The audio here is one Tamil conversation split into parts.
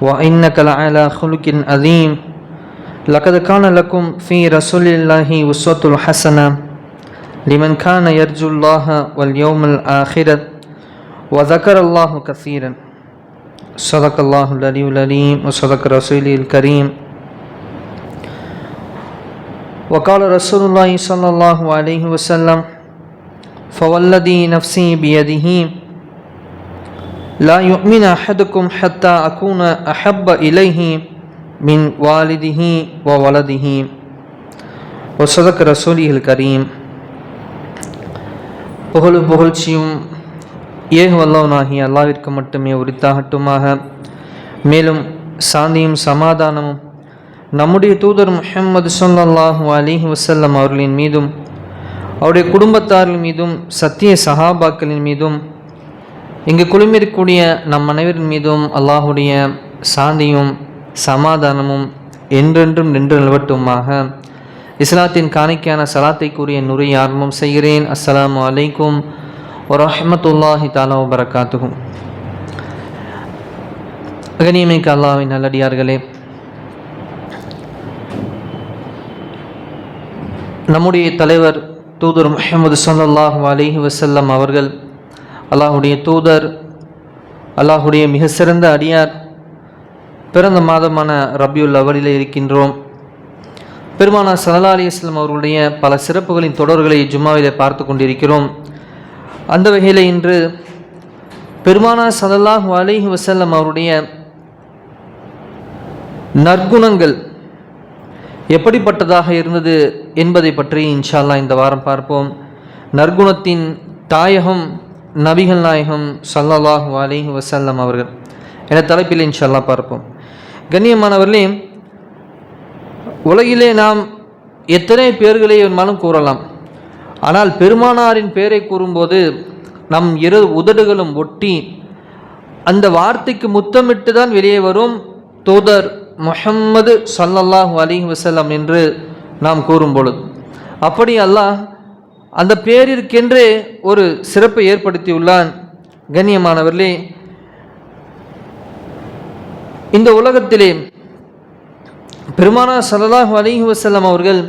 وإنك لعلى خلق عظيم لقد كان لكم في رسول الله أسوة حسنة. لمن كان يرجو الله واليوم الآخر وذكر الله كثيرا. صدق الله العلي العليم وصدق رسوله الكريم. وقال رسول الله صلى الله عليه وسلم فوالذي نفسي بيده لا يؤمن أحدكم حتى أكون أحب إليه من والده وولده وصدق رسوله الكريم புகழும் புகழ்ச்சியும் ஏக வல்லவனாகிய அல்லாவிற்கு மட்டுமே உரித்தாகட்டுமாக மேலும் சாந்தியும் சமாதானமும் நம்முடைய தூதர் முஹம்மது ஸல்லல்லாஹு அலைஹி வஸல்லம் அவர்களின் மீதும் அவருடைய குடும்பத்தார்கள் மீதும் சத்திய சஹாபாக்களின் மீதும் இங்கு குழுமிருக்கக்கூடிய நம் அனைவரின் மீதும் அல்லாஹுடைய சாந்தியும் சமாதானமும் என்றென்றும் நின்று நிலவட்டுமாக. இஸ்லாத்தின் காணிக்கையான சலாத்தை கூறிய நுரை ஆரம்பம் செய்கிறேன். அஸ்ஸலாமு அலைக்கும் வரஹ்மத்துல்லாஹி தாலா வரகாத்துகும் கனியமைக்கு அல்லாஹ்வின் நல்லடியார்களே நம்முடைய தலைவர் தூதர் முஹமது சல்லாஹூ அலிஹி வசல்லம் அவர்கள் அல்லாஹுடைய தூதர் அல்லாஹுடைய மிக சிறந்த அடியார் பிறந்த மாதமான ரபியுல் அவலில் இருக்கின்றோம். பெருமானா சல்லா அலி இஸ்லாம் அவர்களுடைய பல சிறப்புகளின் தொடர்களை ஜும்மாவிலே பார்த்து கொண்டிருக்கிறோம். அந்த வகையில் இன்று பெருமானா சதல்லாஹ் அலிஹி வசல்லம் அவருடைய நற்குணங்கள் எப்படிப்பட்டதாக இருந்தது என்பதை பற்றி இன்ஷால்லா இந்த வாரம் பார்ப்போம். நற்குணத்தின் தாயகம் நபிகள் நாயகம் சல்லாஹூ அலி வசல்லம் அவர்கள். என தலைப்பில் இன்ஷல்லா பார்ப்போம். கண்ணியமானவர்களே உலகிலே நாம் எத்தனை பேர்களை வேணுமானும் கூறலாம். ஆனால் பெருமானாரின் பெயரை கூறும்போது நம் இரு உதடுகளும் ஒட்டி அந்த வார்த்தைக்கு முத்தமிட்டு தான் வெளியே வரும் தூதர் முஹம்மது ஸல்லல்லாஹு அலி வசல்லம் என்று நாம் கூறும் பொழுது. அப்படி அல்லாஹ் அந்த பேரிற்கென்றே ஒரு சிறப்பை ஏற்படுத்தியுள்ளான் கண்ணியமானவர்களே. இந்த உலகத்திலே பெருமானா ஸல்லல்லாஹு அலிஹி வஸல்லம் அவர்கள்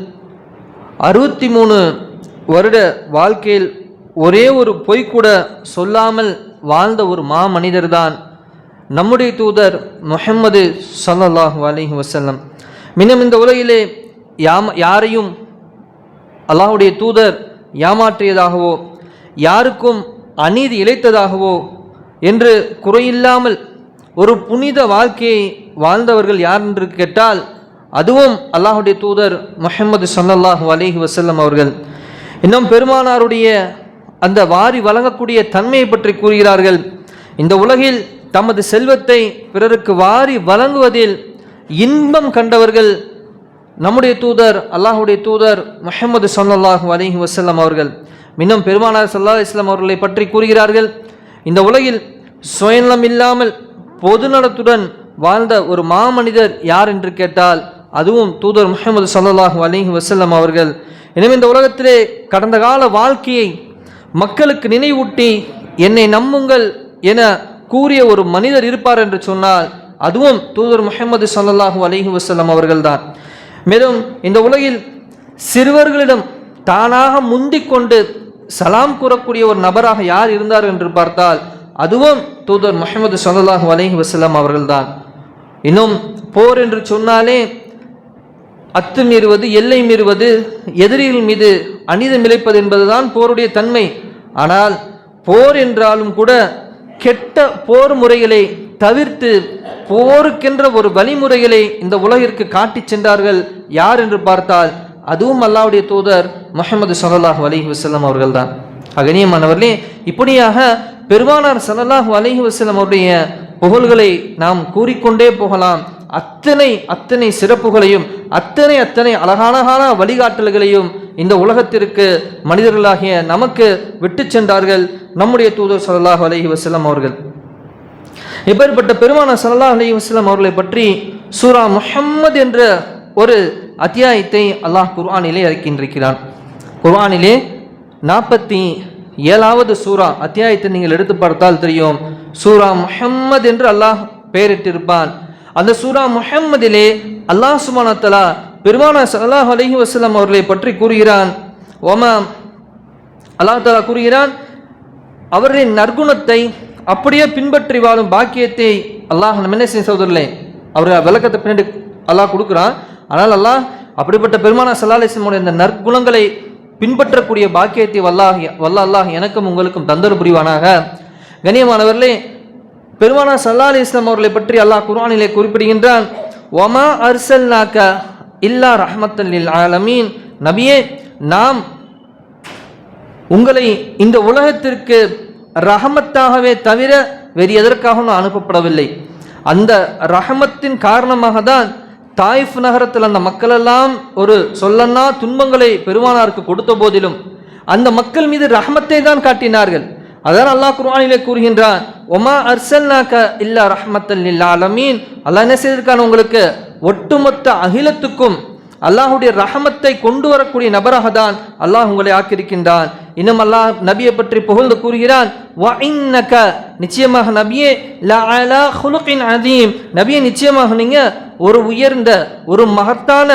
அறுபத்தி மூணு வருட வாழ்க்கையில் ஒரே ஒரு பொய் கூட சொல்லாமல் வாழ்ந்த ஒரு மா மனிதர்தான் நம்முடைய தூதர் முஹம்மது சல்லாஹூ அலிஹி வசல்லம் மின்னும் இந்த உலகிலே யாம் யாரையும் அல்லாஹுடைய தூதர் ஏமாற்றியதாகவோ யாருக்கும் அநீதி இழைத்ததாகவோ என்று குறையில்லாமல் ஒரு புனித வாழ்க்கையை வாழ்ந்தவர்கள் யார் என்று கேட்டால் அதுவும் அல்லாஹுடைய தூதர் முஹம்மது ஸல்லல்லாஹு அலேஹி வசல்லம் அவர்கள். இன்னும் பெருமானாருடைய அந்த வாரி வழங்கக்கூடிய தன்மையை பற்றி கூறுகிறார்கள். இந்த உலகில் தமது செல்வத்தை பிறருக்கு வாரி வழங்குவதில் இன்பம் கண்டவர்கள் நம்முடைய தூதர் அல்லாஹுடைய தூதர் முஹம்மது ஸல்லல்லாஹு அலிஹி வஸல்லம் அவர்கள் இன்னும் பெருமானார் சல்லா இஸ்லாம் அவர்களை பற்றி கூறுகிறார்கள் இந்த உலகில் சுயநலம் இல்லாமல் பொதுநலத்துடன் வாழ்ந்த ஒரு மாமனிதர் யார் என்று கேட்டால் அதுவும் தூதர் முஹம்மது ஸல்லல்லாஹு அலிஹி வசல்லம் அவர்கள். எனவே இந்த உலகத்திலே கடந்த கால வாழ்க்கையை மக்களுக்கு நினைவூட்டி என்னை நம்புங்கள் என கூறிய ஒரு மனிதர் இருப்பார் என்று சொன்னால் அதுவும் தூதர் முஹம்மது சல்லாஹூ அலிஹி வசல்லம் அவர்கள்தான். மேலும் இந்த உலகில் சிறுவர்களிடம் தானாக முந்திக் கொண்டு சலாம் கூறக்கூடிய ஒரு நபராக யார் இருந்தார் என்று பார்த்தால் அதுவும் தூதர் முகமது ஸல்லல்லாஹு அலைஹி வசலாம் அவர்கள்தான். இன்னும் போர் என்று சொன்னாலே அத்து மீறுவது எல்லை மீறுவது எதிரிகள் மீது அநீதம் இழைப்பது என்பதுதான் போருடைய தன்மை. ஆனால் போர் என்றாலும் கூட கெட்ட போர் முறைகளை தவிர்த்து போருக்கென்ற ஒரு வழிமுறைகளை இந்த உலகிற்கு காட்டிச் சென்றார்கள் யார் என்று பார்த்தால் அதுவும் அல்லாவுடைய தூதர் முஹம்மது அலஹி வசலம் அவர்கள் அவர்கள்தான். அகனியமானவர்களே இப்படியாக பெருமானார் ஸல்லல்லாஹு அலஹி வசலம் அவருடைய புகழ்களை நாம் கூறிக்கொண்டே போகலாம். அத்தனை அத்தனை சிறப்புகளையும் அத்தனை அத்தனை அழகானகான வழிகாட்டல்களையும் இந்த உலகத்திற்கு மனிதர்களாகிய நமக்கு விட்டு சென்றார்கள் நம்முடைய தூதர் ஸல்லல்லாஹு அலஹி வசலம் அவர்கள். இப்பேற்பட்ட பெருமான சல்லா அலி வஸ்லாம் அவர்களை பற்றி சூரா முஹம்மது என்ற ஒரு அத்தியாயத்தை அல்லாஹ் குர்ஆனிலே இறக்கின்றிருக்கிறான் குர்ஆனிலே நாற்பத்தி ஏழாவது சூரா அத்தியாயத்தை நீங்கள் எடுத்து பார்த்தால் தெரியும். சூரா முஹம்மது என்று அல்லாஹ் பெயரிட்டிருப்பான். அந்த சூரா முஹம்மதிலே அல்லாஹ் சுமானத்தலா பெருமான சல்லாஹ் பெருமானா ஸல்லல்லாஹு அவர்களை பற்றி கூறுகிறான். ஒமா அல்லாஹ் தலா கூறுகிறான் அவர்களின் நற்குணத்தை அப்படியே பின்பற்றி வாழும் பாக்கியத்தை அல்லாஹ் நம்ம என்ன செய்ய சகோதரர்களே? அவர் விளக்கத்தை பின்னாடி அல்லாஹ் கொடுக்குறான். ஆனால் அல்லாஹ் அப்படிப்பட்ட பெருமானா சல்லாஹிஸ்லமுடைய இந்த நற்குணங்களை பின்பற்றக்கூடிய பாக்கியத்தை வல்லாஹ் வல்ல அல்லாஹ் எனக்கும் உங்களுக்கும் தந்தரு புரிவானாக. கணியமானவர்களே பெருமானா சல்லா அலி இஸ்லாம் அவர்களை பற்றி அல்லாஹ் குர்ஆனிலே குறிப்பிடுகின்றான். ஒமா அர்சல்நாக்க இல்லா ரஹமத்தல் ஆலமீன். நபியே நாம் உங்களை இந்த உலகத்திற்கு ரஹமத்தாகவே தவிர வேறு எதற்காகவும் அனுப்பப்படவில்லை. அந்த ரஹமத்தின் காரணமாக தான் தாயிஃப் நகரத்தில் அந்த மக்களெல்லாம் ஒரு சொல்லன்னா துன்பங்களை பெருமானாருக்கு கொடுத்த போதிலும் அந்த மக்கள் மீது ரஹமத்தை தான் காட்டினார்கள். அதான் அல்லாஹ் குர்ஆனிலே கூறுகின்றான் ஒமா அர்சல்னாக்க இல்லா ரஹமத்தல் இல்லா அலமீன் அல்லாஹ் என்ன செய்திருக்கான் உங்களுக்கு? ஒட்டுமொத்த அகிலத்துக்கும் அல்லாஹுடைய ரஹமத்தை கொண்டு வரக்கூடிய நபராக தான் அல்லாஹ் உங்களை ஆக்கியிருக்கின்றான். இன்னும் அல்லாஹ் நபியை பற்றி புகழ்ந்து கூறுகிறான். நிச்சயமாக நபியே அதீம் நபியை நிச்சயமாக நீங்க ஒரு உயர்ந்த ஒரு மகத்தான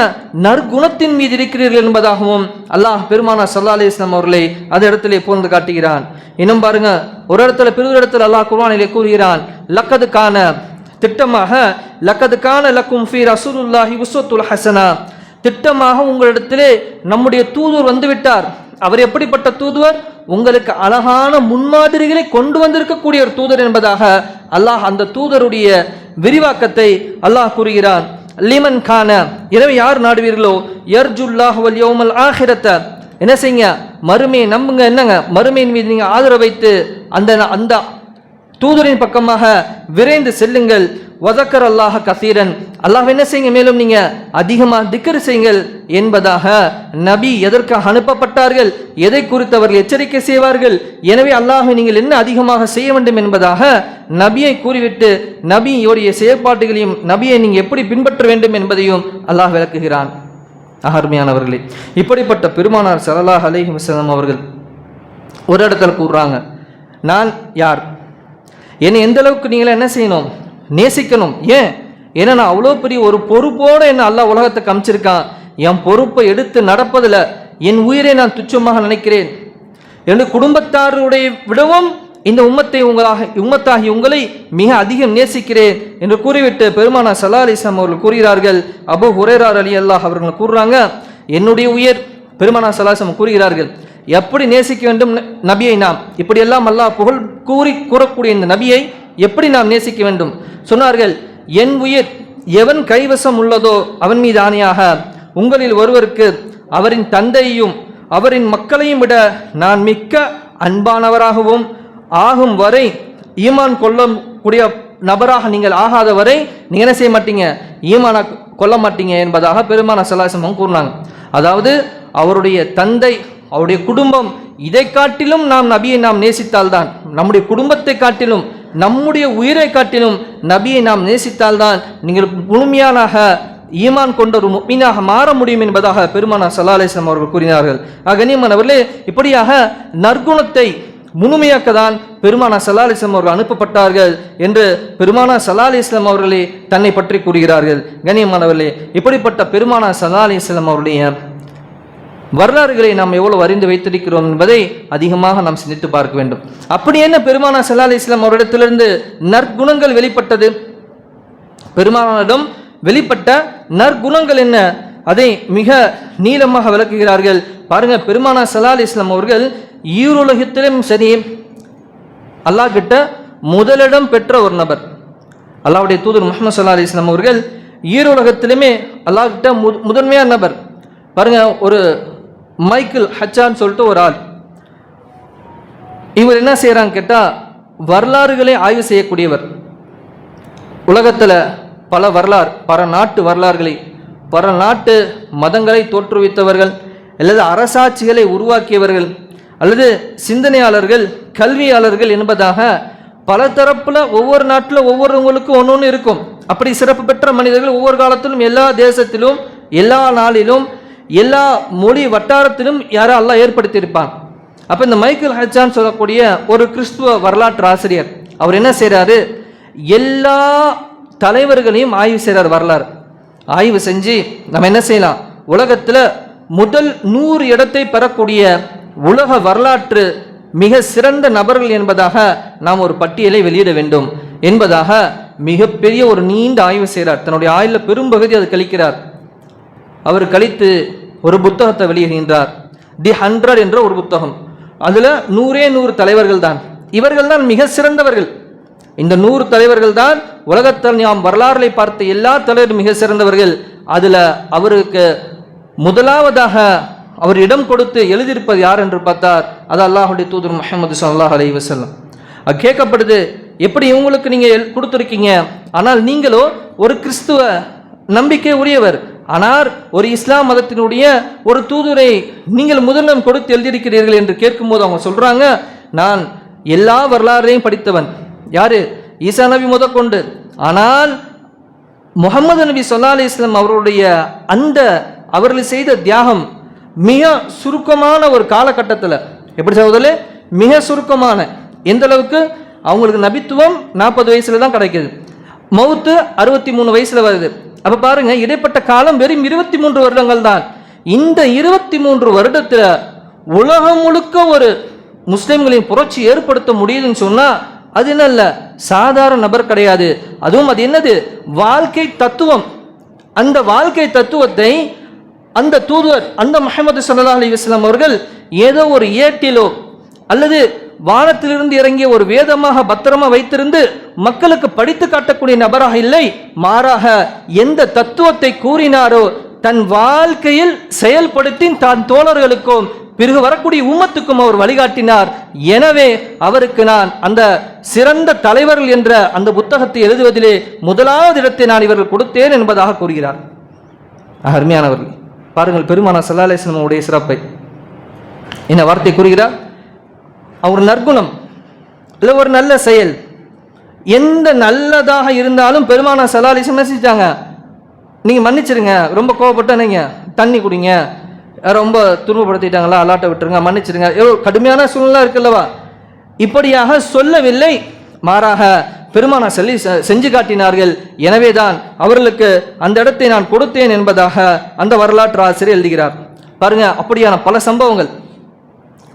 நற்குணத்தின் மீது இருக்கிறீர்கள் என்பதாகவும் அல்லாஹ் பெருமானா சல்லா அலி இஸ்லாம் அவர்களை அந்த இடத்திலே புகழ்ந்து காட்டுகிறான். இன்னும் பாருங்க ஒரு இடத்துல பிற இடத்துல அல்லாஹ் குர்வானிலே கூறுகிறான் லக்கதுக்கான திட்டமாக லக்கதுக்கான லக்கும் ஃபீ ரசூலுல்லாஹி உஸ்வத்துல் ஹசனா திட்டமாக உங்களிடத்திலே நம்முடைய தூதுவர் வந்துவிட்டார். அவர் எப்படிப்பட்ட தூதுவர்? உங்களுக்கு அழகான முன்மாதிரிகளை கொண்டு வந்திருக்கக்கூடிய ஒரு தூதர் என்பதாக அல்லாஹ் அந்த தூதருடைய விரிவாக்கத்தை அல்லாஹ் கூறுகிறான். லிமன் கான இரவு யார் நாடுவீர்களோ? யர்ஜுல்லாஹ் வல் யௌமல் ஆஹிரத்த என்ன செய்யுங்க? மறுமையை நம்புங்க என்னங்க? மறுமையின் மீது நீங்கள் ஆதரவு வைத்து அந்த அந்த தூதரின் பக்கமாக விரைந்து செல்லுங்கள். வதக்கர் அல்லாஹ் கசீரன். அல்லாஹ் என்ன செய்யுங்க? மேலும் நீங்க அதிகமாக திக்கர் செய்யுங்கள் என்பதாக நபி எதற்காக அனுப்பப்பட்டார்கள்? எதை குறித்து அவர்கள் எச்சரிக்கை செய்வார்கள்? எனவே அல்லாஹ் நீங்கள் என்ன அதிகமாக செய்ய வேண்டும் என்பதாக நபியை கூறிவிட்டு நபியோடைய செயற்பாடுகளையும் நபியை நீங்கள் எப்படி பின்பற்ற வேண்டும் என்பதையும் அல்லாஹ் விளக்குகிறான். அகர்மையானவர்களே இப்படிப்பட்ட பெருமானார் ஸல்லல்லாஹு அலைஹி அவர்கள் ஒரு இடத்துல கூறுறாங்க நான் யார்? என்னை எந்த அளவுக்கு நீங்களாம் என்ன செய்யணும்? நேசிக்கணும். ஏன்? ஏன்னா நான் அவ்வளோ பெரிய ஒரு பொறுப்போடு என்ன அல்லாஹ் உலகத்தை காமிச்சிருக்கான் என் பொறுப்பை எடுத்து நடப்பதில் என் உயிரை நான் துச்சமாக நினைக்கிறேன். என்னுடைய குடும்பத்தாருடைய விடவும் இந்த உம்மத்தை உங்களாக உம்மத்தாகி உங்களை மிக அதிகம் நேசிக்கிறேன் என்று கூறிவிட்டு பெருமானா சலா அலிஸ்லாம் அவர்கள் கூறுகிறார்கள். அபு ஹுரேரார் அலி அல்லாஹ் அவர்கள் கூறுறாங்க என்னுடைய உயிர் பெருமானா சலாசம் கூறுகிறார்கள். எப்படி நேசிக்க வேண்டும் நபியை நாம்? இப்படியெல்லாம் அல்லாஹ் புகழ் கூறி கூறக்கூடிய இந்த நபியை எப்படி நாம் நேசிக்க வேண்டும்? சொன்னார்கள் என் உயிர் எவன் கைவசம் உள்ளதோ அவன் மீது ஆணையாக உங்களில் ஒருவருக்கு அவரின் தந்தையையும் அவரின் மக்களையும் விட நான் மிக்க அன்பானவராகவும் ஆகும் வரை ஈமான் கொள்ளக்கூடிய நபராக நீங்கள் ஆகாத வரை நீங்கள் என்ன செய்ய மாட்டீங்க? ஈமான கொல்ல மாட்டீங்க என்பதாக பெருமான சலாசமம் கூறினாங்க. அதாவது அவருடைய தந்தை அவருடைய குடும்பம் இதை காட்டிலும் நாம் நபியை நாம் நேசித்தால்தான் நம்முடைய குடும்பத்தை காட்டிலும் நம்முடைய உயிரை காட்டிலும் நபியை நாம் நேசித்தால்தான் நீங்கள் முழுமையானாக ஈமான் கொண்ட ஒரு மீனாக மாற முடியும் என்பதாக பெருமானா சல்லா அவர்கள் கூறினார்கள். அகனியமானவர்களே இப்படியாக நற்குணத்தை முழுமையாக்க தான் பெருமானா சல்லா அலிஸ்லாம் அவர்கள் அனுப்பப்பட்டார்கள் என்று பெருமானா சல்லா அவர்களே தன்னை பற்றி கூறுகிறார்கள். கண்ணியமானவர்களே இப்படிப்பட்ட பெருமானா சல்லா அவருடைய வரலாறுகளை நாம் எவ்வளவு அறிந்து வைத்திருக்கிறோம் என்பதை அதிகமாக நாம் சிந்தித்து பார்க்க வேண்டும். அப்படி என்ன பெருமானா சல்லா அலி இஸ்லாம் அவரிடத்திலிருந்து நற்குணங்கள் வெளிப்பட்டது? பெருமானாரிடம் வெளிப்பட்ட நற்குணங்கள் என்ன? அதை மிக நீளமாக விளக்குகிறார்கள். பாருங்க பெருமானா சலா அலி இஸ்லாம் அவர்கள் ஈருலகத்திலும் சரி அல்லாஹ் கிட்ட முதலிடம் பெற்ற ஒரு நபர். அல்லாவுடைய தூதர் முகமது சல்லா அலி இஸ்லாம் அவர்கள் ஈரோலகத்திலுமே அல்லாஹ் கிட்ட மு முதன்மையான நபர். பாருங்க ஒரு மைக்கேல் ஹச்சான்னு சொல்லிட்டு ஒரு ஆள். இவர் என்ன செய்கிறாங்க கேட்டால் வரலாறுகளை ஆய்வு செய்யக்கூடியவர். உலகத்தில் பல வரலாறு பல நாட்டு வரலாறுகளை பல நாட்டு மதங்களை தோற்றுவித்தவர்கள் அல்லது அரசாட்சிகளை உருவாக்கியவர்கள் அல்லது சிந்தனையாளர்கள் கல்வியாளர்கள் என்பதாக பல தரப்பில் ஒவ்வொரு நாட்டில் ஒவ்வொருவங்களுக்கும் ஒன்று ஒன்று இருக்கும். அப்படி சிறப்பு பெற்ற மனிதர்கள் ஒவ்வொரு காலத்திலும் எல்லா தேசத்திலும் எல்லா நாளிலும் எல்லா மொழி வட்டாரத்திலும் யாரோ அல்லாஹ் ஏற்படுத்தியிருப்பான். அப்போ இந்த மைக்கேல் ஹச்சான் சொல்லக்கூடிய ஒரு கிறிஸ்துவ வரலாற்று ஆசிரியர் அவர் என்ன செய்கிறாரு எல்லா தலைவர்களையும் ஆய்வு செய்கிறார் வரலாறு. ஆய்வு செஞ்சு நம்ம என்ன செய்யலாம்? உலகத்தில் முதல் நூறு இடத்தை பெறக்கூடிய உலக வரலாற்று மிக சிறந்த நபர்கள் என்பதாக நாம் ஒரு பட்டியலை வெளியிட வேண்டும் என்பதாக மிகப்பெரிய ஒரு நீண்ட ஆய்வு செய்கிறார் தன்னுடைய ஆயுளில் பெரும்பகுதி அது கழிக்கிறார். அவர் கழித்து ஒரு புத்தகத்தை வெளியிடுகின்றார். தி ஹண்ட்ரட் என்ற ஒரு புத்தகம். அதில் நூறே நூறு தலைவர்கள் தான். இவர்கள் தான் மிக சிறந்தவர்கள். இந்த நூறு தலைவர்கள் தான் உலகத்தில் நாம் வரலாறுகளை பார்த்த எல்லா தலைவரும் மிக சிறந்தவர்கள். அதில் அவருக்கு முதலாவதாக அவர் இடம் கொடுத்து எழுதியிருப்பது யார் என்று பார்த்தார். அது அல்லாஹுடைய தூதர் முகமது சல்லாஹ் அலி வசல்லம் அது கேட்கப்படுது எப்படி இவங்களுக்கு நீங்கள் கொடுத்துருக்கீங்க? ஆனால் நீங்களோ ஒரு கிறிஸ்துவ நம்பிக்கை உரியவர் ஆனால் ஒரு இஸ்லாம் மதத்தினுடைய ஒரு தூதுரை நீங்கள் முதலிடம் கொடுத்து எழுதியிருக்கிறீர்கள் என்று கேட்கும்போது அவங்க சொல்கிறாங்க நான் எல்லா வரலாறையும் படித்தவன். யாரு? ஈசா நபி முதற்கொண்டு. ஆனால் முகமது நபி சொல்லா அலி இஸ்லாம் அவருடைய அந்த அவர்கள் செய்த தியாகம் மிக சுருக்கமான ஒரு காலகட்டத்தில். எப்படி சொல்வதில் மிக சுருக்கமான. எந்த அளவுக்கு? அவங்களுக்கு நபித்துவம் நாற்பது வயசில் தான் கிடைக்குது. மவுத்து அறுபத்தி மூணு வயசில் வருது. அப்போ பாருங்க இடைப்பட்ட காலம் வெறும் இருபத்தி மூன்று வருடங்கள் தான். இந்த இருபத்தி மூன்று வருடத்தில் உலகம் முழுக்க ஒரு முஸ்லீம்களின் புரட்சி ஏற்படுத்த முடியுதுன்னு சொன்னால் அது என்னல்ல சாதாரண நபர் கிடையாது. அதுவும் அது என்னது? வாழ்க்கை தத்துவம். அந்த வாழ்க்கை தத்துவத்தை அந்த தூதுவர் அந்த முகமது சல்லா அலி இஸ்லாம் அவர்கள் ஏதோ ஒரு ஏட்டிலோ அல்லது வானத்திலிருந்து இறங்கிய ஒரு வேதமாக பத்திரமா வைத்திருந்து மக்களுக்கு படித்து காட்டக்கூடிய நபராக இல்லை மாறாக எந்த தத்துவத்தை கூறினாரோ தன் வாழ்க்கையில் செயல்படுத்தி தான் தோழர்களுக்கும் பிறகு வரக்கூடிய உம்மத்துக்கும் அவர் வழிகாட்டினார். எனவே அவருக்கு நான் அந்த சிறந்த தலைவர்கள் என்ற அந்த புத்தகத்தை எழுதுவதிலே முதலாவது இடத்தை நான் இவர்கள் கொடுத்தேன் என்பதாக கூறுகிறார். அருமையானவர்கள் பாருங்கள் பெருமானா சல்லா அலிஸ்லமுடைய சிறப்பை. என்ன வார்த்தை கூறுகிறார்? அவர் நற்குணம். இல்லை ஒரு நல்ல செயல். எந்த நல்லதாக இருந்தாலும் பெருமானா சல்லா அலிஸ்லம் நீங்கள் மன்னிச்சிருங்க ரொம்ப கோவப்பட்ட நீங்கள் தண்ணி குடிங்க. ரொம்ப துன்பப்படுத்திட்டாங்களா அலாட்டை விட்டுருங்க மன்னிச்சிருங்க. எவ்வளோ கடுமையான சூழ்நிலை இருக்குல்லவா? இப்படியாக சொல்லவில்லை. மாறாக பெருமானா சொல்லி செஞ்சு காட்டினார்கள். எனவே தான் அவர்களுக்கு அந்த இடத்தை நான் கொடுத்தேன் என்பதாக அந்த வரலாற்று ஆசிரியர் எழுதுகிறார். பாருங்க அப்படியான பல சம்பவங்கள்.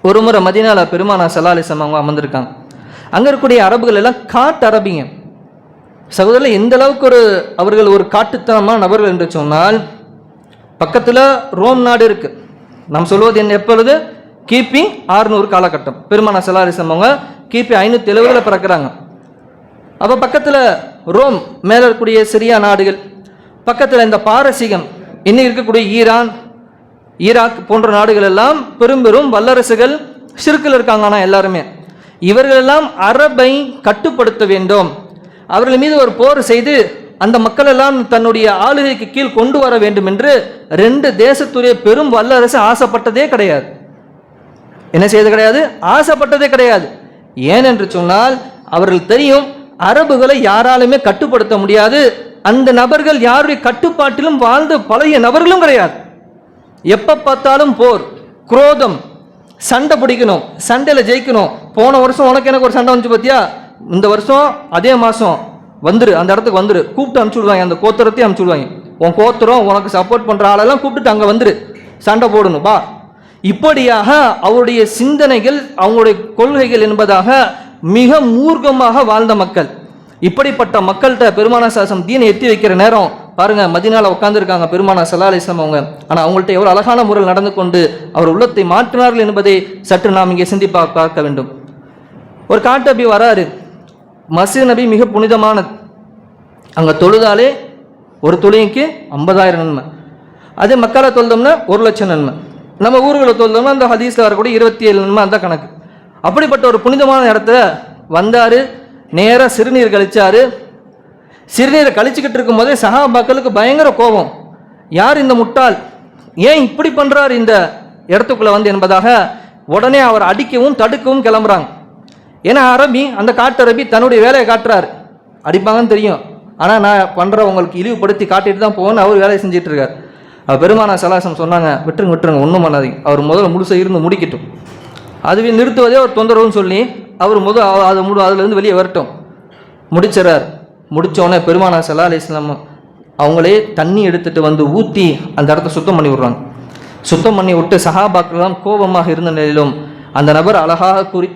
ஒரு முறை மதினால பெருமானா சல்லாலிசம் அவங்க அமர்ந்திருக்காங்க. அங்கே இருக்கக்கூடிய அரபுகள் எல்லாம் காட்டு அரபிங்க. சகோதரில் எந்த அளவுக்கு ஒரு அவர்கள் ஒரு காட்டுத்தனமான நபர்கள் என்று சொன்னால் பக்கத்தில் ரோம் நாடு இருக்கு. நாம் சொல்வது என்ன எப்பொழுது? கிபி 600 காலகட்டம். பெருமானா செலாரிசம் அவங்க கிபி ஐநூற்றி எழுபதில் பிறக்கிறாங்க. அப்போ பக்கத்தில் ரோம் மேலே இருக்கக்கூடிய சிரியா நாடுகள் பக்கத்தில் இந்த பாரசீகம் இன்னும் இருக்கக்கூடிய ஈரான் ஈராக் போன்ற நாடுகள் எல்லாம் பெரும் பெரும் வல்லரசுகள் சிறுக்கில் இருக்காங்க ஆனால் எல்லாருமே. இவர்களெல்லாம் அரபை கட்டுப்படுத்த வேண்டும். அவர்கள் மீது ஒரு போர் செய்து அந்த மக்களெல்லாம் தன்னுடைய ஆளுகைக்கு கீழ் கொண்டு வர வேண்டும் என்று ரெண்டு தேசத்துடைய பெரும் வல்லரசு ஆசைப்பட்டதே கிடையாது. என்ன செய்தது கிடையாது? ஆசைப்பட்டதே கிடையாது. ஏனென்று சொன்னால் அவர்கள் தெரியும் அரபுகளை யாராலுமே கட்டுப்படுத்த முடியாது. அந்த நபர்கள் யாருடைய கட்டுப்பாட்டிலும் வாழ்ந்த பழைய நபர்களும் கிடையாது. எப்போ பார்த்தாலும் போர் குரோதம் சண்டை பிடிக்கணும் சண்டையில் ஜெயிக்கணும். போன வருஷம் உனக்கு எனக்கு ஒரு சண்டை வந்துச்சு பார்த்தியா இந்த வருஷம் அதே மாதம் வந்துரு அந்த இடத்துக்கு வந்துரு. கூப்பிட்டு அனுப்பிச்சு அந்த கோத்திரத்தையும் அனுப்பிச்சு விடுவாங்க. உன் கோத்திரம் உனக்கு சப்போர்ட் பண்ணுற ஆளெல்லாம் கூப்பிட்டு அங்கே வந்துரு. சண்டை போடணும் பா இப்படியாக அவருடைய சிந்தனைகள் அவங்களுடைய கொள்கைகள் என்பதாக மிக மூர்க்கமாக வாழ்ந்த மக்கள். இப்படிப்பட்ட மக்கள்கிட்ட பெருமான சாசம் தீனை எத்தி வைக்கிற நேரம் பாருங்க மதினால உட்காந்துருக்காங்க பெருமானா சல்லா அலிஸ்லாம் அவங்க. ஆனால் அவங்கள்ட்ட எவ்வளோ அழகான முறையில் நடந்து கொண்டு அவர் உள்ளத்தை மாற்றினார்கள் என்பதை சற்று நாம் இங்கே சிந்திப்பா பார்க்க வேண்டும். ஒரு காட்டு அபி வராரு. மசீத் நபி மிக புனிதமானது அங்கே தொழுதாலே ஒரு தொழுகைக்கு ஐம்பதாயிரம் நன்மை. அதே மக்களை தொழுதோம்னா ஒரு லட்சம் நன்மை. நம்ம ஊர்களில் தொழுதோம்னா அந்த ஹதீஸில் வரக்கூடிய இருபத்தி ஏழு நன்மை அந்த கணக்கு. அப்படிப்பட்ட ஒரு புனிதமான இடத்துல வந்தார். நேராக சிறுநீர் கழிச்சாரு. சிறுநீரை கழிச்சுக்கிட்டு இருக்கும்போதே சஹாபாக்களுக்கு பயங்கர கோபம். யார் இந்த முட்டாள்? ஏன் இப்படி பண்ணுறார் இந்த இடத்துக்குள்ளே வந்து என்பதாக உடனே அவர் அடிக்கவும் தடுக்கவும் கிளம்புறாங்க. ஏன்னா அரபி அந்த காட்டு அரபி தன்னுடைய வேலையை காட்டுறாரு. அடிப்பாங்கன்னு தெரியும். ஆனால் நான் பண்ணுற உங்களுக்கு இழிவுபடுத்தி காட்டிட்டு தான் போகணும்னு அவர் வேலையை செஞ்சுட்டு இருக்கார். அவர் பெருமானா சலாசம் சொன்னாங்க விட்டுருங்க விட்டுருங்க ஒன்றும் பண்ணாதீங்க. அவர் முதல்ல முழுசாக இருந்து முடிக்கட்டும். அதுவே நிறுத்துவதே ஒரு தொந்தரவுன்னு சொல்லி அவர் முதல் அதை முழு அதுலேருந்து வெளியே வரட்டும். முடிச்சிடறார். முடித்தோடனே பெருமானா சல்லா அலி இஸ்லாம் அவங்களே தண்ணி எடுத்துகிட்டு வந்து ஊற்றி அந்த இடத்த சுத்தம் பண்ணி விடுறாங்க. சுத்தம் பண்ணி விட்டு சஹாபாக்கெல்லாம் கோபமாக இருந்த நிலையிலும் அந்த நபர் அழகாக குறி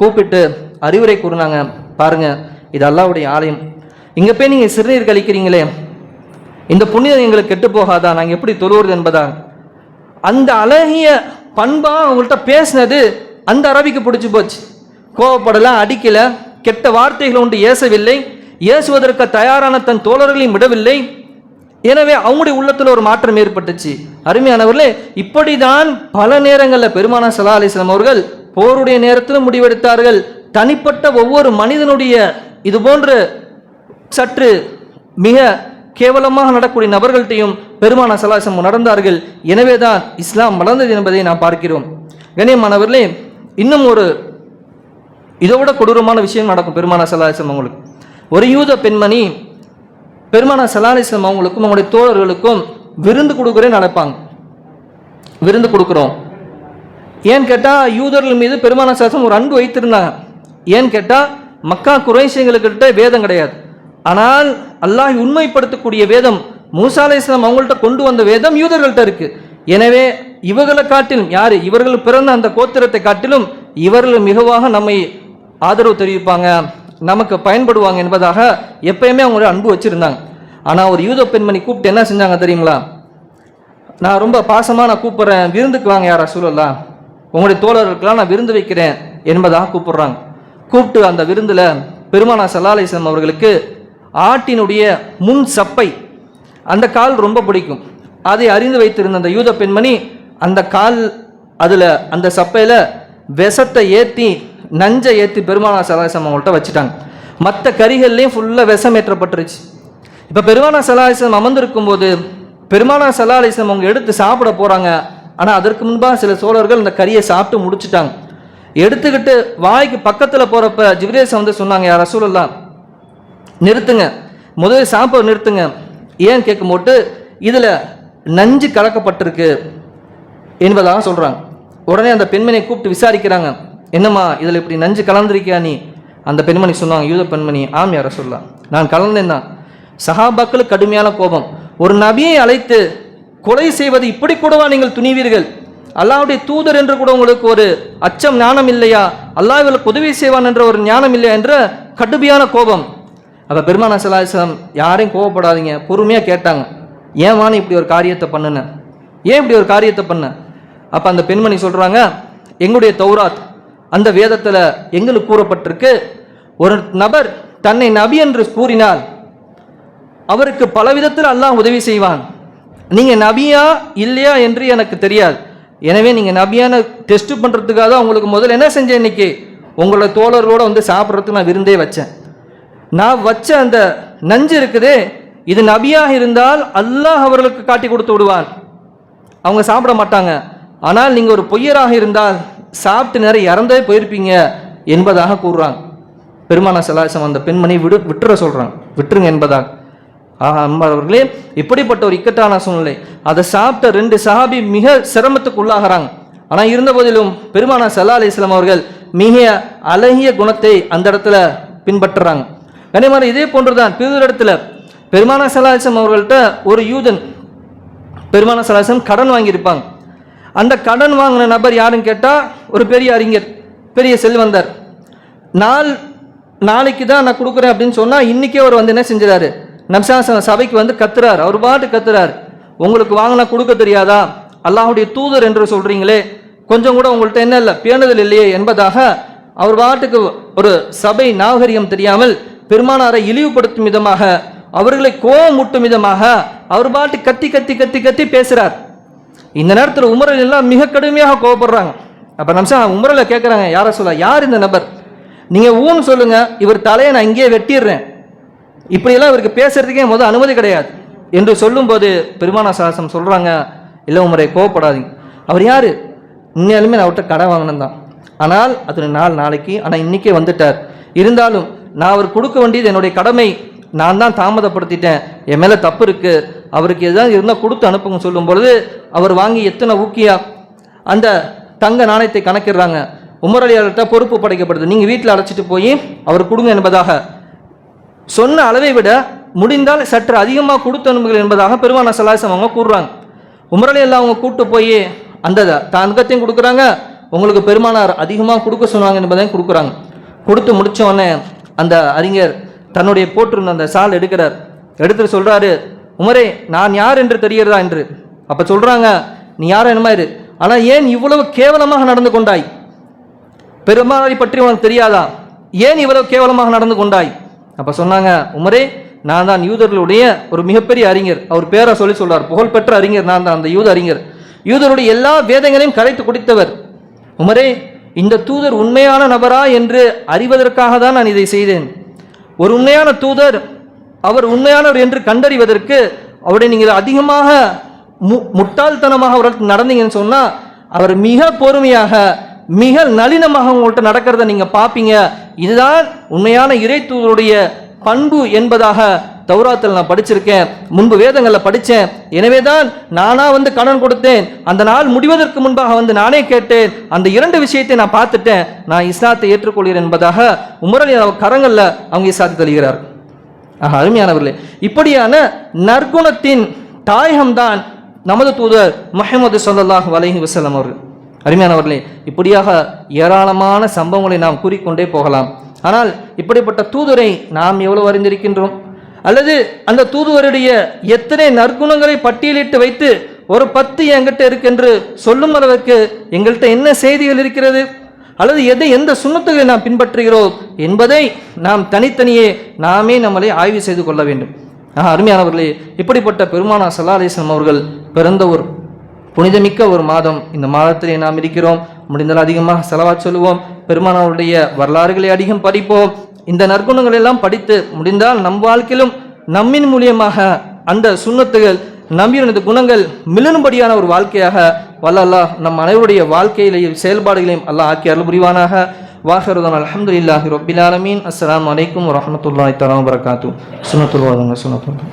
கூப்பிட்டு அறிவுரை கூறினாங்க. பாருங்கள் இது அல்லாவுடைய ஆலயம். இங்கே போய் நீங்கள் சிறுநீர் கழிக்கிறீங்களே இந்த புனிதம் எங்களுக்கு கெட்டு போகாதா? நாங்கள் எப்படி தொழுவது என்பதா? அந்த அழகிய பண்பா அவங்கள்ட்ட பேசினது அந்த அரபிக்கு பிடிச்சி போச்சு. கோவப்படலாம் அடிக்கலை கெட்ட வார்த்தைகள் ஒன்று ஏசவில்லை. ஏசுவதற்கு தயாரான தன் தோழர்களையும் விடவில்லை. எனவே அவங்களுடைய உள்ளத்தில் ஒரு மாற்றம் ஏற்பட்டுச்சு. அருமையானவர்களே இப்படிதான் பல நேரங்களில் பெருமானா சலா அலிஸ்லாம் அவர்கள் போருடைய நேரத்திலும் முடிவெடுத்தார்கள். தனிப்பட்ட ஒவ்வொரு மனிதனுடைய இது போன்று சற்று மிக கேவலமாக நடக்கூடிய நபர்கள்ட்டையும் பெருமான சலாசம் நடந்தார்கள். எனவே தான் இஸ்லாம் வளர்ந்தது என்பதை நாம் பார்க்கிறோம். கணியமானவர்களே இன்னும் ஒரு இதை விட கொடூரமான விஷயம் நடக்கும் பெருமான சலாசம் அவங்களுக்கு. ஒரு யூத பெண்மணி பெருமான சலாலிஸ்லம் அவங்களுக்கும் அவங்களுடைய தோழர்களுக்கும் விருந்து கொடுக்குறே நடப்பாங்க விருந்து கொடுக்குறோம். ஏன்னு கேட்டால் யூதர்கள் மீது பெருமான சாசம் ஒரு அன்பு வைத்திருந்தாங்க. ஏன்னு கேட்டால் மக்கா குறைசியங்களுக்கிட்ட வேதம் கிடையாது. ஆனால் அல்லாஹ் உண்மைப்படுத்தக்கூடிய வேதம் மூசா அலை இஸ்லாம் அவங்கள்ட்ட கொண்டு வந்த வேதம் யூதர்கள்ட்ட இருக்கு. எனவே இவர்களை காட்டிலும் யார்? இவர்கள் பிறந்த அந்த கோத்திரத்தை காட்டிலும் இவர்கள் மிகவாக நம்மை ஆதரவு தெரிவிப்பாங்க. நமக்கு பயன்படுவாங்க என்பதாக எப்பயுமே அவங்களோட அன்பு வச்சுருந்தாங்க. ஆனால் ஒரு யூத பெண்மணி கூப்பிட்டு என்ன செஞ்சாங்க தெரியுங்களா? நான் ரொம்ப பாசமாக நான் கூப்பிட்றேன் விருந்துக்கு வாங்க யாரா சொல்லலாம் உங்களுடைய தோழர்களுக்கெல்லாம் நான் விருந்து வைக்கிறேன் என்பதாக கூப்பிட்றாங்க. கூப்பிட்டு அந்த விருந்தில் பெருமானா சல்லாலேசம் அவர்களுக்கு ஆட்டினுடைய முன் சப்பை அந்த கால் ரொம்ப பிடிக்கும். அதை அறிந்து வைத்திருந்த அந்த யூத பெண்மணி அந்த கால் அதில் அந்த சப்பையில் விஷத்தை ஏற்றி நஞ்சை ஏற்றி பெருமானா சல்லாசம் அவங்கள்ட்ட வச்சுட்டாங்க. மற்ற கறிகள்லேயும் ஃபுல்லாக விஷம் ஏற்றப்பட்டுருச்சு இப்போ பெருமானா சலாஹிஸ்லம் அமர்ந்திருக்கும் போது பெருமானா சலாலிசம் அவங்க எடுத்து சாப்பிட போகிறாங்க ஆனால் அதற்கு முன்பாக சில சோழர்கள் இந்த கறியை சாப்பிட்டு முடிச்சிட்டாங்க. எடுத்துக்கிட்டு வாய்க்கு பக்கத்தில் போகிறப்ப ஜிவ்ரேசம் வந்து சொன்னாங்க யார் ரசூலல்லாம் நிறுத்துங்க. முதலில் சாப்பிட நிறுத்துங்க. ஏன் கேட்கும்போது இதில் நஞ்சு கலக்கப்பட்டிருக்கு என்பதாக சொல்கிறாங்க உடனே அந்த பெண்மணியை கூப்பிட்டு விசாரிக்கிறாங்க. என்னம்மா இதில் இப்படி நஞ்சு கலந்துருக்கியா நீ? அந்த பெண்மணி சொன்னாங்க யூத பெண்மணி ஆம் யார சொல்லலாம் நான் கலந்தேன் தான். சஹாபாக்களுக்கு கடுமையான கோபம். ஒரு நபியை அழைத்து கொலை செய்வது இப்படி கூடவா நீங்கள் துணிவீர்கள்? அல்லாவுடைய தூதர் என்று கூட உங்களுக்கு ஒரு அச்சம் ஞானம் இல்லையா? அல்லாஹ் இவளுக்கு உதவி செய்வான் என்ற ஒரு ஞானம் இல்லையா என்ற கடுமையான கோபம். அப்போ பெருமான சலாஹம் யாரையும் கோவப்படாதீங்க பொறுமையாக கேட்டாங்க. ஏன் நீ இப்படி ஒரு காரியத்தை பண்ணுன? ஏன் இப்படி ஒரு காரியத்தை பண்ண? அப்போ அந்த பெண்மணி சொல்கிறாங்க எங்களுடைய தௌராத் அந்த வேதத்தில் எங்களுக்கு கூறப்பட்டிருக்கு ஒரு நபர் தன்னை நபி என்று கூறினால் அவருக்கு பல விதத்தில் அல்லாஹ் உதவி செய்வான். நீங்கள் நபியா இல்லையா என்று எனக்கு தெரியாது. எனவே நீங்கள் நபியான டெஸ்ட் பண்ணுறதுக்காக தான் உங்களுக்கு முதல்ல என்ன செஞ்சேன் இன்னைக்கு? உங்களோட தோழர்களோடு வந்து சாப்பிட்றதுக்கு நான் விருந்தே வச்சேன். நான் வச்ச அந்த நஞ்சு இருக்குதே இது நபியாக இருந்தால் அல்லாஹ் அவர்களுக்கு காட்டி கொடுத்து விடுவான் அவங்க சாப்பிட மாட்டாங்க. ஆனால் நீங்கள் ஒரு பொய்யராக இருந்தால் சாப்பிட்டு நேரம் இறந்தே போயிருப்பீங்க என்பதாக கூறுறாங்க. பெருமான சலாசம் அந்த பெண்மணி விடு விட்டுற சொல்கிறாங்க விட்டுருங்க என்பதாக. ஆஹா அம்மார் அவர்களே இப்படிப்பட்ட ஒரு இக்கட்டான சூழ்நிலை. அதை சாப்பிட்ட ரெண்டு சஹாபி மிக சிரமத்துக்கு உள்ளாகிறாங்க ஆனால் இருந்த போதிலும் பெருமானா சல்லா அலிஸ்லாம் அவர்கள் மிக அழகிய குணத்தை அந்த இடத்துல பின்பற்றுறாங்க. கனிமாரி இதே போன்றுதான் பிற இடத்துல பெருமானா சலாசம் அவர்கள்ட்ட ஒரு யூதன் பெருமான சலாசம் கடன் வாங்கியிருப்பாங்க. அந்த கடன் வாங்கின நபர் யாருன்னு கேட்டால் ஒரு பெரிய அறிஞர் பெரிய செல்வந்தர். நாள் நாளைக்கு தான் நான் கொடுக்குறேன் அப்படின்னு சொன்னால் இன்றைக்கே அவர் வந்து என்ன செஞ்சுறாரு? நம்சாசன சபைக்கு வந்து கத்துறார். அவர் பாட்டு கத்துறார். உங்களுக்கு வாங்கினா கொடுக்க தெரியாதா? அல்லாஹுடைய தூதர் என்று சொல்கிறீங்களே கொஞ்சம் கூட உங்கள்கிட்ட என்ன இல்லை பேணுதல் இல்லையே என்பதாக அவர் பாட்டுக்கு ஒரு சபை நாகரிகம் தெரியாமல் பெருமானாரை இழிவுபடுத்தும் விதமாக அவர்களை கோவமூட்டும் விதமாக அவர் பாட்டு கத்தி கத்தி கத்தி கத்தி பேசுகிறார் இந்த நேரத்தில் உமரல் எல்லாம் மிக கடுமையாக கோவப்படுறாங்க. அப்போ நம்சா உமரலை கேட்குறாங்க யாரை சொல்ல யார் இந்த நபர்? நீங்கள் ஊன்னு சொல்லுங்கள் இவர் தலையை நான் இங்கேயே வெட்டிடுறேன். இப்படியெல்லாம் இவருக்கு பேசுகிறதுக்கே முதல் அனுமதி கிடையாது. என்று சொல்லும்போது பெருமானா சாசம் சொல்கிறாங்க இல்லை உமரை கோவப்படாதீங்க. அவர் யார்? உண்மையாலுமே நான் அவர்கிட்ட கடை வாங்கினேன் தான். ஆனால் அது நாள் நாளைக்கு ஆனால் இன்றைக்கே வந்துட்டார். இருந்தாலும் நான் அவர் கொடுக்க வேண்டியது என்னுடைய கடமை. நான் தான் தாமதப்படுத்திட்டேன். என் மேலே தப்பு இருக்குது அவருக்கு எதாவது இருந்தால் கொடுத்து அனுப்புங்க சொல்லும் பொழுது அவர் வாங்கி எத்தனை ஊக்கியா? அந்த தங்க நாணயத்தை கணக்கிடுறாங்க. உமரடியாளர்கிட்ட பொறுப்பு படைக்கப்படுது. நீங்கள் வீட்டில் அழைச்சிட்டு போய் அவர் கொடுங்க என்பதாக. சொன்ன அளவை விட முடிந்தால் சற்று அதிகமாக கொடுத்து அனுப்புங்கள் என்பதாக பெருமான சலாசம் அவங்க கூறுறாங்க. உமரலி எல்லாம் அவங்க கூப்பிட்டு போய் அந்த தங்கத்தையும் கொடுக்குறாங்க. உங்களுக்கு பெருமானார் அதிகமாக கொடுக்க சொன்னாங்க என்பதையும் கொடுக்குறாங்க. கொடுத்து முடித்தவொடனே உடனே அந்த அறிஞர் தன்னுடைய போட்டிருந்த அந்த சால் எடுக்கிறார். எடுத்துட்டு சொல்கிறாரு உமரே நான் யார் என்று தெரிகிறதா என்று? அப்போ சொல்கிறாங்க நீ யார் என்னமா இரு. ஆனால் ஏன் இவ்வளவு கேவலமாக நடந்து கொண்டாய்? பெருமாளை பற்றி உனக்கு தெரியாதா? ஏன் இவ்வளவு கேவலமாக நடந்து கொண்டாய்? அப்போ சொன்னாங்க உமரே நான் தான் யூதர்களுடைய ஒரு மிகப்பெரிய அறிஞர். அவர் பேரை சொல்லி சொல்றார் புகழ்பெற்ற அறிஞர் நான் தான் அந்த யூத அறிஞர். யூதருடைய எல்லா வேதங்களையும் கரைத்து குடித்தவர். உமரே இந்த தூதர் உண்மையான நபரா என்று அறிவதற்காக தான் நான் இதை செய்தேன். ஒரு உண்மையான தூதர் அவர் உண்மையானவர் என்று கண்டறிவதற்கு அவரை நீங்கள் அதிகமாக மு முட்டாள்தனமாக அவர்களுக்கு நடந்தீங்கன்னு சொன்னால் அவர் மிக பொறுமையாக மிக நளினமாக உங்கள்கிட்ட நடக்கிறத நீங்கள் பார்ப்பீங்க இதுதான் உண்மையான இறைத்தூருடைய பண்பு என்பதாக தௌராத்தில் நான் படிச்சிருக்கேன். முன்பு வேதங்களில் படித்தேன் எனவே தான் நானாக வந்து கடன் கொடுத்தேன். அந்த நாள் முடிவதற்கு முன்பாக வந்து நானே கேட்டேன். அந்த இரண்டு விஷயத்தை நான் பார்த்துட்டேன். நான் இஸ்லாத்தை ஏற்றுக்கொள்கிறேன் என்பதாக உமரலி கரங்களில் அவங்க இஸ்லாத்தை தருகிறார் அருமையானவர்களே. இப்படியான நற்குணத்தின் தாயகம்தான் நமது தூதர் மஹமது சொல்லல்லாஹ் வலைஹி வசலம் அவர்கள். அருமையானவர்களே இப்படியாக ஏராளமான சம்பவங்களை நாம் கூறிக்கொண்டே போகலாம். ஆனால் இப்படிப்பட்ட தூதரை நாம் எவ்வளவு அறிந்திருக்கின்றோம்? அல்லது அந்த தூதுவருடைய எத்தனை நற்குணங்களை பட்டியலிட்டு வைத்து ஒரு பத்து என்கிட்ட இருக்கென்று சொல்லும் அளவுக்கு எங்கள்கிட்ட என்ன செய்திகள் இருக்கிறது? அல்லது எதை எந்த சுண்ணத்துகளை நாம் பின்பற்றுகிறோம் என்பதை நாம் தனித்தனியே நாமே நம்மளை ஆய்வு செய்து கொள்ள வேண்டும். ஆக அருமையானவர்களே இப்படிப்பட்ட பெருமானா சல்லா அலிஸ்லாம் அவர்கள் பிறந்த ஒரு புனிதமிக்க ஒரு மாதம் இந்த மாதத்திலே நாம் இருக்கிறோம். முடிந்தால் அதிகமாக செலவா சொல்லுவோம். பெருமானாருடைய வரலாறுகளை அதிகம் படிப்போம். இந்த நற்குணங்கள் எல்லாம் படித்து முடிந்தால் நம் வாழ்க்கையிலும் நம்மின் மூலியமாக அந்த சுண்ணத்துகள் நம்பியிருந்த குணங்கள் மிளனும்படியான ஒரு வாழ்க்கையாக வல்ல அல்லாஹ் நம் அனைவருடைய வாழ்க்கையிலையும் செயல்பாடுகளையும் அல்லாஹ் ஆக்கி அருள் புரிவானாக வாஹருதான் அலமது இல்லாஹி ரொபிலாலமீன் அஸ்லாம் அலைக்கும் வரமத்துல்லாய் தலாம் வரகாத்து சுனத்துல் வாதங்க சுனத்துல்லா